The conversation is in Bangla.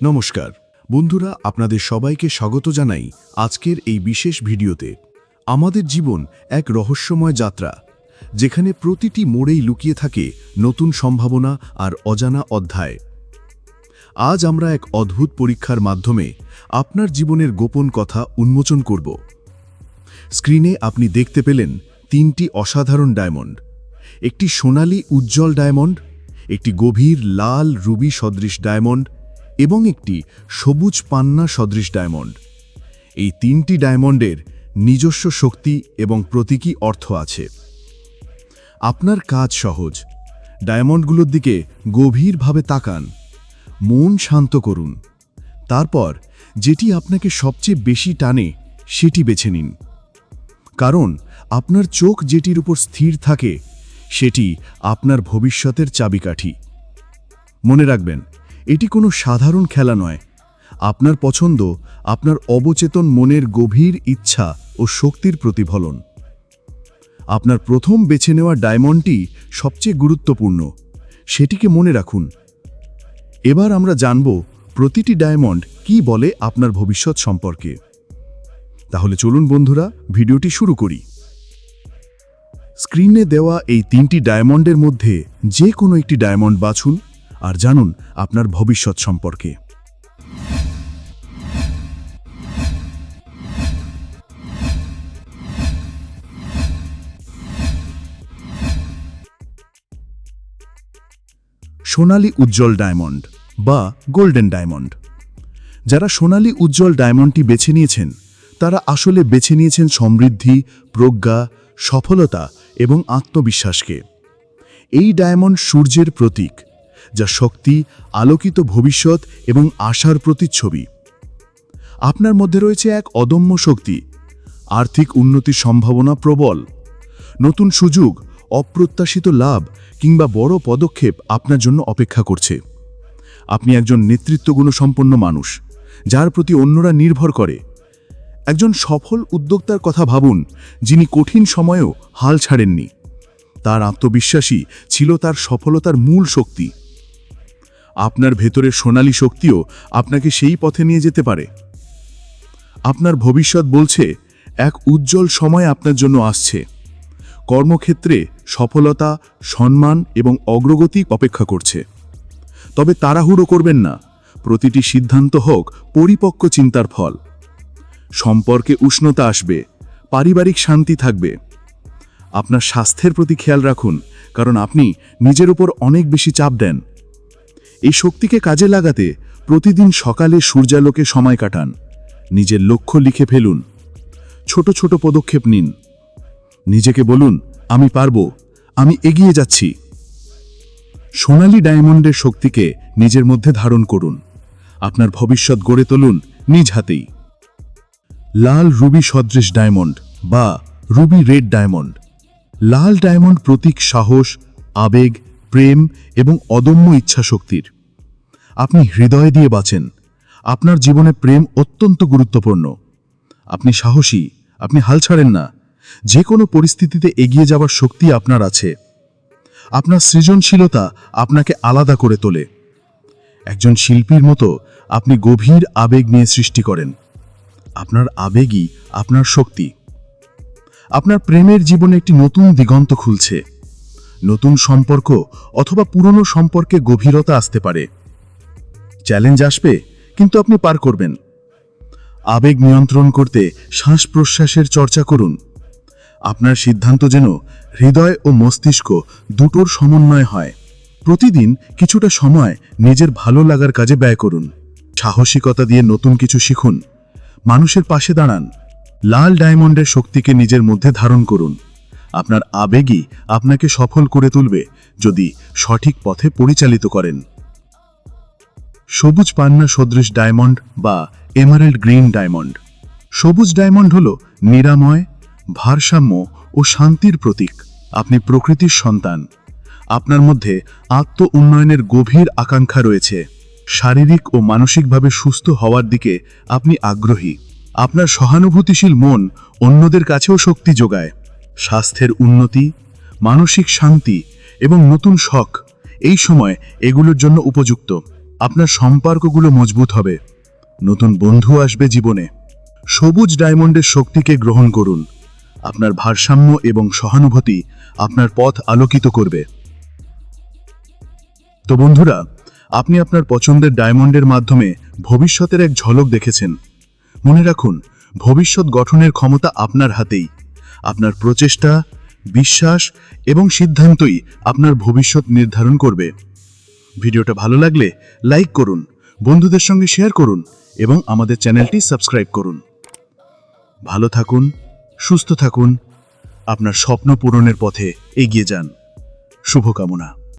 নমস্কার। বন্ধুরা, আপনাদের সবাইকে স্বাগত জানাই আজকের এই বিশেষ ভিডিওতে। আমাদের জীবন এক রহস্যময় যাত্রা, যেখানে প্রতিটি মোড়েই লুকিয়ে থাকে নতুন সম্ভাবনা আর অজানা অধ্যায়। আজ আমরা এক অদ্ভুত পরীক্ষার মাধ্যমে আপনার জীবনের গোপন কথা উন্মোচন করব। স্ক্রিনে আপনি দেখতে পেলেন তিনটি অসাধারণ ডায়মন্ড। একটি সোনালী উজ্জ্বল ডায়মন্ড, একটি গভীর লাল রুবি সদৃশ ডায়মন্ড এবং একটি সবুজ পান্না সদৃশ ডায়মন্ড। এই তিনটি ডায়মন্ডের নিজস্ব শক্তি এবং প্রতীকী অর্থ আছে। আপনার কাজ সহজ। ডায়মন্ডগুলোর দিকে গভীরভাবে তাকান। মন শান্ত করুন। তারপর যেটি আপনাকে সবচেয়ে বেশি টানে, সেটি বেছে নিন। কারণ আপনার চোখ যেটির উপর স্থির থাকে, সেটি আপনার ভবিষ্যতের চাবিকাঠি। মনে রাখবেন এটি কোনো সাধারণ খেলা নয়। আপনার পছন্দ, আপনার অবচেতন মনের গভীর ইচ্ছা ও শক্তির প্রতিফলন। আপনার প্রথম বেছে নেওয়া ডায়মন্ডটি সবচেয়ে গুরুত্বপূর্ণ। সেটিকে মনে রাখুন। এবার আমরা জানব প্রতিটি ডায়মন্ড কি বলে আপনার ভবিষ্যৎ সম্পর্কে। তাহলে চলুন বন্ধুরা, ভিডিওটি শুরু করি। স্ক্রিনে দেওয়া এই তিনটি ডায়মন্ডের মধ্যে যে কোনো একটি ডায়মন্ড বাছুন। আর জানুন আপনার ভবিষ্যৎ সম্পর্কে। সোনালী উজ্জ্বল ডায়মন্ড বা গোল্ডেন ডায়মন্ড। যারা সোনালী উজ্জ্বল ডায়মন্ডটি বেছে নিয়েছেন, তারা আসলে বেছে নিয়েছেন সমৃদ্ধি, প্রজ্ঞা, সফলতা এবং আত্মবিশ্বাসকে। এই ডায়মন্ড সূর্যের প্রতীক যা শক্তি, আলোকিত ভবিষ্যৎ এবং আশার প্রতিচ্ছবি। আপনার মধ্যে রয়েছে এক অদম্য শক্তি। আর্থিক উন্নতির সম্ভাবনা প্রবল। নতুন সুযোগ, অপ্রত্যাশিত লাভ কিংবা বড় পদক্ষেপ আপনার জন্য অপেক্ষা করছে। আপনি একজন নেতৃত্বগুণসম্পন্ন মানুষ, যার প্রতি অন্যরা নির্ভর করে। একজন সফল উদ্যোক্তার কথা ভাবুন, যিনি কঠিন সময়েও হাল ছাড়েননি। তার আত্মবিশ্বাসী ছিল তার সফলতার মূল শক্তি। আপনার ভেতরের সোনালী শক্তিও আপনাকে সেই পথে নিয়ে যেতে পারে। আপনার ভবিষ্যৎ বলছে, এক উজ্জ্বল সময় আপনার জন্য আসছে। কর্মক্ষেত্রে সফলতা, সম্মান এবং অগ্রগতি অপেক্ষা করছে। তবে তাড়াহুড়ো করবেন না, প্রতিটি সিদ্ধান্ত হোক পরিপক্ক চিন্তার ফল। সম্পর্কে উষ্ণতা আসবে, পারিবারিক শান্তি থাকবে। আপনার স্বাস্থ্যের প্রতি খেয়াল রাখুন, কারণ আপনি নিজের উপর অনেক বেশি চাপ দেন। এই শক্তিকে কাজে লাগাতে প্রতিদিন সকালে সূর্যালোকে সময় কাটান। নিজের লক্ষ্য লিখে ফেলুন। ছোট ছোট পদক্ষেপ নিন। নিজেকে বলুন, আমি পারব, আমি এগিয়ে যাচ্ছি। সোনালী ডায়মন্ডের শক্তিকে নিজের মধ্যে ধারণ করুন। আপনার ভবিষ্যৎ গড়ে তুলুন নিজ হাতেই। লাল রুবি সদৃশ ডায়মন্ড বা রুবি রেড ডায়মন্ড। লাল ডায়মন্ড প্রতীক সাহস, আবেগ প্রেম এবং অদম্য ইচ্ছাশক্তির। আপনি হৃদয় দিয়ে বাঁচেন। আপনার জীবনে প্রেম অত্যন্ত গুরুত্বপূর্ণ। আপনি সাহসী, আপনি হাল ছাড়েন না। যে কোনো পরিস্থিতিতে এগিয়ে যাওয়ার শক্তি আপনার আছে। আপনার সৃজনশীলতা আপনাকে আলাদা করে তোলে। একজন শিল্পীর মতো আপনি গভীর আবেগ নিয়ে সৃষ্টি করেন। আপনার আবেগই আপনার শক্তি। আপনার প্রেমের জীবনে একটি নতুন দিগন্ত খুলছে। নতুন সম্পর্ক অথবা পুরনো সম্পর্কে গভীরতা আসতে পারে। চ্যালেঞ্জ আসবে, কিন্তু আপনি পার করবেন। আবেগ নিয়ন্ত্রণ করতে শ্বাস প্রশ্বাসের চর্চা করুন। আপনার সিদ্ধান্ত যেন হৃদয় ও মস্তিষ্ক দুটোর সমন্বয় হয়। প্রতিদিন কিছুটা সময় নিজের ভালো লাগার কাজে ব্যয় করুন। সাহসিকতা দিয়ে নতুন কিছু শিখুন। মানুষের পাশে দাঁড়ান। লাল ডায়মন্ডের শক্তিকে নিজের মধ্যে ধারণ করুন। আপনার আবেগই আপনাকে সফল করে তুলবে যদি সঠিক পথে পরিচালিত করেন। সবুজ পান্না সদৃশ ডায়মন্ড বা এমারেল্ড গ্রিন ডায়মন্ড। সবুজ ডায়মন্ড হল নিরাময়, ভারসাম্য ও শান্তির প্রতীক। আপনি প্রকৃতির সন্তান। আপনার মধ্যে আত্ম উন্নয়নের গভীর আকাঙ্ক্ষা রয়েছে। শারীরিক ও মানসিকভাবে সুস্থ হওয়ার দিকে আপনি আগ্রহী। আপনার সহানুভূতিশীল মন অন্যদের কাছেও শক্তি যোগায়। স্বাস্থ্যের উন্নতি, মানসিক শান্তি এবং নতুন শখ, এই সময় এগুলোর জন্য উপযুক্ত। আপনার সম্পর্কগুলো মজবুত হবে। নতুন বন্ধু আসবে জীবনে। সবুজ ডায়মন্ডের শক্তিকে গ্রহণ করুন। আপনার ভারসাম্য এবং সহানুভূতি আপনার পথ আলোকিত করবে। তো বন্ধুরা, আপনি আপনার পছন্দের ডায়মন্ডের মাধ্যমে ভবিষ্যতের এক ঝলক দেখেছেন। মনে রাখুন, ভবিষ্যৎ গঠনের ক্ষমতা আপনার হাতেই। আপনার প্রচেষ্টা, বিশ্বাস এবং সিদ্ধান্তই আপনার ভবিষ্যৎ নির্ধারণ করবে। ভিডিওটা ভালো লাগলে লাইক করুন, বন্ধুদের সঙ্গে শেয়ার করুন এবং আমাদের চ্যানেলটি সাবস্ক্রাইব করুন। ভালো থাকুন, সুস্থ থাকুন, আপনার স্বপ্ন পূরণের পথে এগিয়ে যান। শুভকামনা।